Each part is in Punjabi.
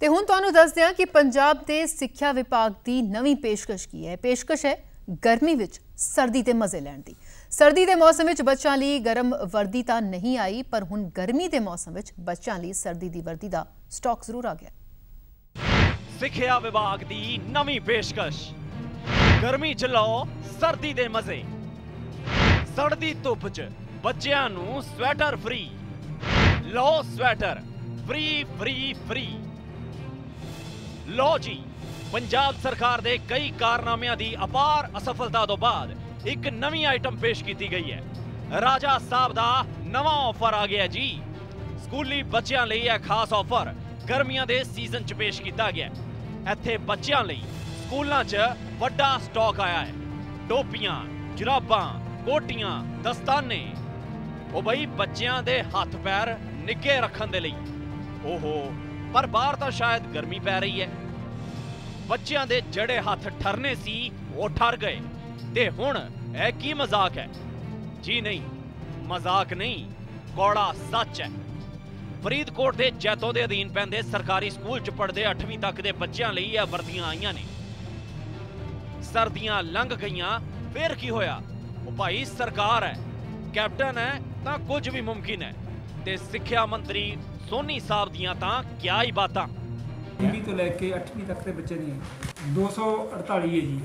ਤੇ ਹੁਣ ਤੁਹਾਨੂੰ ਦੱਸਦੇ ਹਾਂ ਕਿ ਪੰਜਾਬ ਦੇ ਸਿੱਖਿਆ ਵਿਭਾਗ ਦੀ ਨਵੀਂ ਪੇਸ਼ਕਸ਼ ਕੀ ਹੈ। ਪੇਸ਼ਕਸ਼ ਹੈ ਗਰਮੀ ਵਿੱਚ ਸਰਦੀ ਦੇ ਮਜ਼ੇ ਲੈਣ ਦੀ। ਸਰਦੀ ਦੇ ਮੌਸਮ ਵਿੱਚ ਬੱਚਿਆਂ ਲਈ ਗਰਮ ਵਰਦੀ ਤਾਂ ਨਹੀਂ ਆਈ, ਪਰ ਹੁਣ ਗਰਮੀ ਦੇ ਮੌਸਮ ਵਿੱਚ ਬੱਚਿਆਂ ਲਈ ਸਰਦੀ ਦੀ ਵਰਦੀ ਦਾ ਸਟਾਕ ਜ਼ਰੂਰ ਆ ਗਿਆ। ਸਿੱਖਿਆ ਵਿਭਾਗ ਦੀ ਨਵੀਂ ਪੇਸ਼ਕਸ਼। ਗਰਮੀ ਚ ਲਓ ਸਰਦੀ ਦੇ ਮਜ਼ੇ। ਸਰਦੀ ਧੁੱਪ ਚ ਬੱਚਿਆਂ ਨੂੰ ਸਵੈਟਰ ਫ੍ਰੀ ਲਓ ਸਵੈਟਰ ਫ੍ਰੀ ਫ੍ਰੀ ਫ੍ਰੀ ਲੋ ਜੀ, ਪੰਜਾਬ ਸਰਕਾਰ ਦੇ ਕਈ ਕਾਰਨਾਮਿਆਂ ਦੀ ਅਪਾਰ ਅਸਫਲਤਾ ਤੋਂ ਬਾਅਦ ਇੱਕ ਨਵੀਂ ਆਈਟਮ ਪੇਸ਼ ਕੀਤੀ ਗਈ ਹੈ। ਰਾਜਾ ਸਾਹਿਬ ਦਾ ਨਵਾਂ ਆਫਰ ਆ ਗਿਆ ਜੀ। ਸਕੂਲੀ ਬੱਚਿਆਂ ਲਈ ਇਹ ਖਾਸ ਆਫਰ ਗਰਮੀਆਂ ਦੇ ਸੀਜ਼ਨ 'ਚ ਪੇਸ਼ ਕੀਤਾ ਗਿਆ ਇੱਥੇ ਬੱਚਿਆਂ ਲਈ ਸਕੂਲਾਂ 'ਚ ਵੱਡਾ ਸਟਾਕ ਆਇਆ ਹੈ। ਟੋਪੀਆਂ, ਜੁਰਾਬਾਂ, ਕੋਟੀਆਂ, ਦਸਤਾਨੇ। ਉਹ ਬਈ ਬੱਚਿਆਂ ਦੇ ਹੱਥ ਪੈਰ ਨਿੱਘੇ ਰੱਖਣ ਦੇ ਲਈ। ਓਹੋ, ਪਰ ਬਾਹਰ ਤਾਂ ਸ਼ਾਇਦ ਗਰਮੀ ਪੈ ਰਹੀ ਹੈ। ਬੱਚਿਆਂ ਦੇ ਜੜੇ ਹੱਥ ਠਰਨੇ ਸੀ, ਉਹ ਠਰ ਗਏ। ਤੇ ਹੁਣ ਇਹ ਕੀ ਮਜ਼ਾਕ ਹੈ? ਜੀ ਨਹੀਂ, ਮਜ਼ਾਕ ਨਹੀਂ, ਕੌੜਾ ਸੱਚ ਹੈ। ਫਰੀਦਕੋਟ ਦੇ ਜੈਤੋ ਦੇ ਅਧੀਨ ਪੈਂਦੇ ਸਰਕਾਰੀ ਸਕੂਲ ਚ ਪੜ੍ਹਦੇ 8ਵੀਂ ਤੱਕ ਦੇ ਬੱਚਿਆਂ ਲਈ ਇਹ ਵਰਦੀਆਂ ਆਈਆਂ ਨੇ। ਸਰਦੀਆਂ ਲੰਘ ਗਈਆਂ, ਫੇਰ ਕੀ ਹੋਇਆ? ਉਹ ਭਾਈ ਸਰਕਾਰ ਹੈ, ਕੈਪਟਨ ਹੈ, ਤਾਂ ਕੁਝ ਵੀ ਮੁਮਕਿਨ ਹੈ। ਤੇ ਸਿੱਖਿਆ ਮੰਤਰੀ ਸੋਨੀ ਸਾਹਿਬ ਦੀਆਂ ਤਾਂ ਕਿਆ ਹੀ ਬਾਤਾਂ। ਵੀਹ ਤੋਂ ਲੈ ਕੇ 8ਵੀਂ ਤੱਕ ਦੇ ਬੱਚੇ ਨੇ। 248 ਹੈ ਜੀ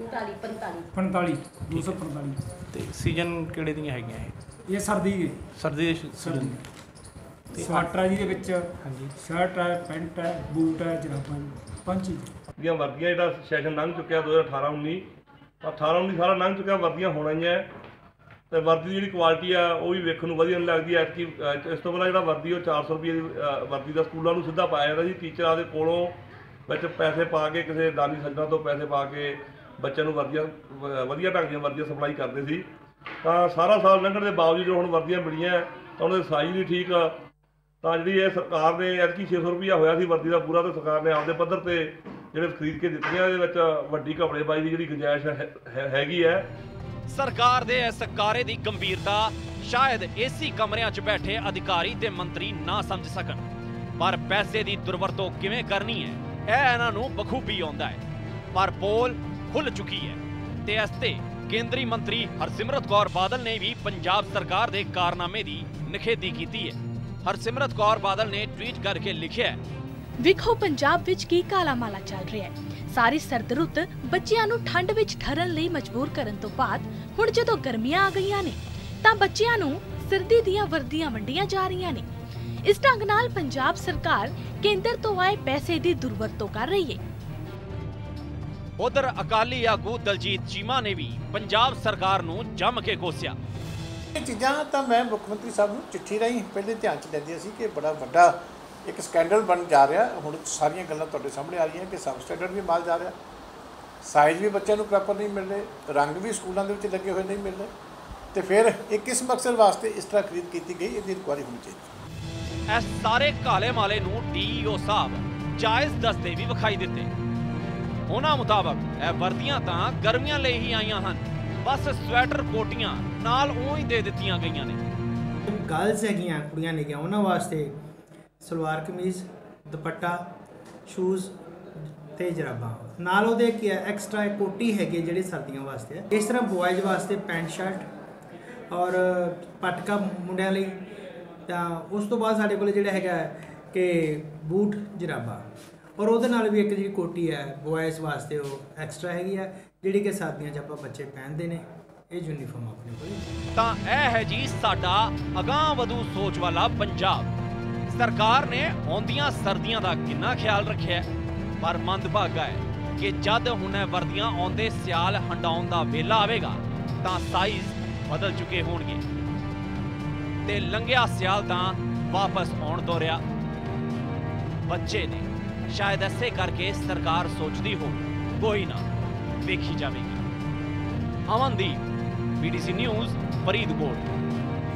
45 45 45 245 ਤੇ ਸੀਜ਼ਨ ਕਿਹੜੇ ਦੀਆਂ ਹੈਗੀਆਂ ਇਹ? ਇਹ ਸਰਦੀ ਦੇ ਸਰਦੀ ਦੇ ਸਰਦੀ। ਸੀਜ਼ਨ ਤੇ ਸਵਾਟਰ ਹੈ ਜੀ ਦੇ ਵਿੱਚ। ਹਾਂਜੀ। ਸ਼ਰਟ ਹੈ ਪੈਂਟ ਹੈ ਬੂਟ ਹੈ ਜਰਾਬਾਂ ਜੀ ਪੰਜ ਚੀਜ਼। ਦੀਆਂ ਵਰਦੀਆਂ ਜਿਹੜਾ ਸੈਸ਼ਨ ਲੰਘ ਚੁੱਕਿਆ 2018 19 ਤਾਂ 18 19 ਸਾਰਾ ਲੰਘ ਚੁੱਕਿਆ ਵਰਦੀਆਂ ਹੋਣਾ ਹੀ ਹੈ। ਤੇ ਵਰਦੀ ਦੀ ਜਿਹੜੀ ਕੁਆਲਿਟੀ ਆ, ਉਹ ਵੀ ਵੇਖਣ ਨੂੰ ਵਧੀਆ ਨਹੀਂ ਲੱਗਦੀ। ਐ ਕਿ ਇਸ ਤੋਂ ਪਹਿਲਾਂ ਜਿਹੜਾ ਵਰਦੀ ਉਹ 400 ਰੁਪਏ ਦੀ ਵਰਦੀ ਦਾ ਸਕੂਲਾਂ ਨੂੰ ਸਿੱਧਾ ਪਾਇਆ ਜਾਂਦਾ ਸੀ ਟੀਚਰਾਂ ਦੇ ਕੋਲੋਂ ਵਿੱਚ ਪੈਸੇ ਪਾ ਕੇ, ਕਿਸੇ ਦਾਨੀ ਸੱਜਣਾ ਤੋਂ ਪੈਸੇ ਪਾ ਕੇ ਬੱਚਿਆਂ ਨੂੰ ਵਰਦੀਆਂ, ਵ- ਵਧੀਆ ਢੰਗ ਦੀਆਂ ਵਰਦੀਆਂ ਸਪਲਾਈ ਕਰਦੇ ਸੀ। ਤਾਂ ਸਾਰਾ ਸਾਲ ਲੰਘਣ ਦੇ ਬਾਵਜੂਦ ਜੋ ਹੁਣ ਵਰਦੀਆਂ ਮਿਲੀਆਂ, ਤਾਂ ਉਹਨਾਂ ਦੇ ਸਾਈਜ਼ ਨਹੀਂ ਠੀਕ ਤਾਂ ਜਿਹੜੀ ਇਹ ਸਰਕਾਰ ਨੇ ਐਤਕੀ 600 ਰੁਪਇਆ ਹੋਇਆ ਸੀ ਵਰਦੀ ਦਾ ਪੂਰਾ, ਤੇ ਸਰਕਾਰ ਨੇ ਆਪਦੇ ਪੱਧਰ ਤੇ ਜਿਹੜੇ ਖਰੀਦ ਕੇ ਦਿੱਤੀਆਂ, ਇਹਦੇ ਵਿੱਚ ਵੱਡੀ ਘਪਲੇਬਾਜ਼ੀ ਦੀ ਜਿਹੜੀ ਗੁੰਜਾਇਸ਼ ਹੈ- ਹੈ- ਹੈਗੀ ਹੈ। ਸਰਕਾਰ ਦੇ ਇਸ ਕਾਰੇ ਦੀ ਗੰਭੀਰਤਾ ਸ਼ਾਇਦ ਏਸੀ ਕਮਰਿਆਂ 'ਚ ਬੈਠੇ ਅਧਿਕਾਰੀ ਤੇ ਮੰਤਰੀ ਨਾ ਸਮਝ ਸਕਣ। ਪਰ ਪੈਸੇ ਦੀ ਦੁਰਵਰਤੋਂ ਕਿਵੇਂ ਕਰਨੀ ਹੈ, ਇਹ ਇਹਨਾਂ ਨੂੰ ਬਖੂਬੀ ਆਉਂਦਾ ਹੈ। ਪਰ ਪੋਲ ਖੁੱਲ ਚੁੱਕੀ ਹੈ ਤੇ ਇਸ ਤੇ ਕੇਂਦਰੀ ਮੰਤਰੀ ਹਰਸਿਮਰਤ ਕੌਰ ਬਾਦਲ ਨੇ ਵੀ ਪੰਜਾਬ ਸਰਕਾਰ ਦੇ ਕਾਰਨਾਮੇ ਦੀ ਨਿਖੇਧੀ ਕੀਤੀ ਹੈ। ਹਰਸਿਮਰਤ ਕੌਰ ਬਾਦਲ ਨੇ ਟਵੀਟ ਕਰਕੇ ਲਿਖਿਆ ਵੇਖੋ, ਪੰਜਾਬ ਵਿੱਚ ਕੀ ਕਾਲਾ ਮਾਲਾ ਚੱਲ ਰਿਹਾ ਹੈ। ਸਾਰੀ ਸਰਦ ਰੁੱਤ ਬੱਚਿਆਂ ਨੂੰ ਠੰਡ ਵਿੱਚ ਠਹਿਰਨ ਲਈ ਮਜਬੂਰ ਕਰਨ ਤੋਂ ਬਾਅਦ ਹੁਣ ਜਦੋਂ ਗਰਮੀਆਂ ਆ ਗਈਆਂ ਨੇ ਤਾਂ ਬੱਚਿਆਂ ਨੂੰ ਸਰਦੀ ਦੀਆਂ ਵਰਦੀਆਂ ਵੰਡੀਆਂ ਜਾ ਰਹੀਆਂ ਨੇ। ਇਸ ਢੰਗ ਨਾਲ ਪੰਜਾਬ ਸਰਕਾਰ ਕੇਂਦਰ ਤੋਂ ਆਏ ਪੈਸੇ ਦੀ ਦੁਰਵਰਤੋਂ ਕਰ ਰਹੀ ਹੈ ਉਧਰ ਅਕਾਲੀ ਆਗੂ ਦਲਜੀਤ ਚੀਮਾ ਨੇ ਵੀ ਪੰਜਾਬ ਸਰਕਾਰ ਨੂੰ ਜੰਮ ਕੇ ਕੋਸਿਆ। ਇਹ ਚੀਜ਼ਾਂ ਤਾਂ ਮੈਂ ਮੁੱਖ ਮੰਤਰੀ ਸਾਹਿਬ ਨੂੰ ਚਿੱਠੀ ਰਾਹੀਂ ਪਹਿਲੇ ਧਿਆਨ ਚ ਲੈਂਦੀ ਸੀ ਕਿ ਬੜਾ ਵੱਡਾ ਇੱਕ ਸਕੈਂਡਲ ਬਣ ਜਾ ਰਿਹਾ ਹੁਣ ਸਾਰੀਆਂ ਗੱਲਾਂ ਤੁਹਾਡੇ ਸਾਹਮਣੇ ਆ ਰਹੀਆਂ ਕਿ ਸਬ ਸਟੈਂਡਰਡ ਵੀ ਮਾਲ ਜਾ ਰਿਹਾ ਸਾਈਜ਼ ਵੀ ਬੱਚਿਆਂ ਨੂੰ ਪ੍ਰੋਪਰ ਨਹੀਂ ਮਿਲ ਰਹੇ ਰੰਗ ਵੀ ਸਕੂਲਾਂ ਦੇ ਵਿੱਚ ਲੱਗੇ ਹੋਏ ਨਹੀਂ ਮਿਲ ਰਹੇ ਤੇ ਫਿਰ ਇਹ ਕਿਸ ਮਕਸਦ ਵਾਸਤੇ ਇਸ ਤਰ੍ਹਾਂ ਖਰੀਦ ਕੀਤੀ ਗਈ ਇਹਦੀ ਇਨਕੁਆਇਰੀ ਹੋਣੀ ਚਾਹੀਦੀ ਇਸ ਸਾਰੇ ਕਾਲੇ ਮਾਲੇ ਨੂੰ ਡੀਈਓ ਸਾਹਿਬ ਜਾਇਜ਼ ਦੱਸਦੇ ਵੀ ਵਿਖਾਈ ਦਿੱਤੇ। ਉਹਨਾਂ ਮੁਤਾਬਕ ਇਹ ਵਰਦੀਆਂ ਤਾਂ ਗਰਮੀਆਂ ਲਈ ਹੀ ਆਈਆਂ ਹਨ ਬਸ ਸਵੈਟਰ ਕੋਟੀਆਂ ਨਾਲ ਉਹ ਹੀ ਦੇ ਦਿੱਤੀਆਂ ਗਈਆਂ ਨੇ। ਗਰਲਸ ਹੈਗੀਆਂ ਕੁੜੀਆਂ ਨੇ ਗਿਆ ਉਹਨਾਂ ਵਾਸਤੇ ਸਲਵਾਰ ਕਮੀਜ਼, ਦੁਪੱਟਾ ਸ਼ੂਜ਼ ਤੇ ਜਰਾਬਾਂ। ਨਾਲ ਉਹਦੇ ਕੀ ਹੈ ਐਕਸਟਰਾ ਕੋਟੀ ਹੈਗੀ ਜਿਹੜੇ ਸਰਦੀਆਂ ਵਾਸਤੇ ਹੈ। ਇਸ ਤਰ੍ਹਾਂ ਬॉयਜ਼ ਵਾਸਤੇ ਪੈਂਟ ਸ਼ਰਟ ਔਰ ਪਟਕਾ ਮੁੰਡਿਆਂ ਲਈ। ਤਾਂ ਉਸ ਤੋਂ ਬਾਅਦ ਸਾਡੇ ਕੋਲ ਜਿਹੜਾ ਹੈਗਾ ਕਿ ਬੂਟ, ਜਰਾਬਾ। ਔਰ ਉਹਦੇ ਨਾਲ ਵੀ ਇੱਕ ਜਿਹੜੀ ਕੋਟੀ ਹੈ ਬॉयਜ਼ ਵਾਸਤੇ ਉਹ ਐਕਸਟਰਾ ਹੈਗੀ ਹੈ, ਜਿਹੜੀ ਕਿ ਸਰਦੀਆਂ 'ਚ ਆਪਾਂ ਬੱਚੇ ਪਹਿਨਦੇ ਨੇ। ਇਹ ਯੂਨੀਫਾਰਮ ਆਪਣੇ ਕੋਲ ਤਾਂ ਇਹ ਹੈ ਜੀ ਸਾਡਾ ਅਗਾਂਹ ਵਧੂ ਸੋਚ ਵਾਲਾ ਪੰਜਾਬ। ਸਰਕਾਰ ਨੇ ਆਉਂਦੀਆਂ ਸਰਦੀਆਂ ਦਾ ਕਿੰਨਾ ਖਿਆਲ ਰੱਖਿਆ ਪਰ ਮੰਦਭਾਗਾ ਹੈ ਕਿ ਜਦ ਹੁਣ ਵਰਦੀਆਂ ਆਉਂਦੇ ਸਿਆਲ ਹੰਡਾਉਣ ਦਾ ਵੇਲਾ ਆਵੇਗਾ, ਤਾਂ ਸਾਈਜ਼ ਬਦਲ ਚੁੱਕੇ ਹੋਣਗੇ। ਤੇ ਲੰਘਿਆ ਸਿਆਲ ਤਾਂ ਵਾਪਸ ਆਉਣ ਤੋਂ ਰਿਹਾ। ਬੱਚੇ ਨੇ ਸ਼ਾਇਦ ਐਸੇ ਕਰਕੇ ਸਰਕਾਰ ਸੋਚਦੀ ਹੋ ਕੋਈ ਨਾ, ਵੇਖੀ ਜਾਵੇਗੀ। Amandeep BDC news Faridkot.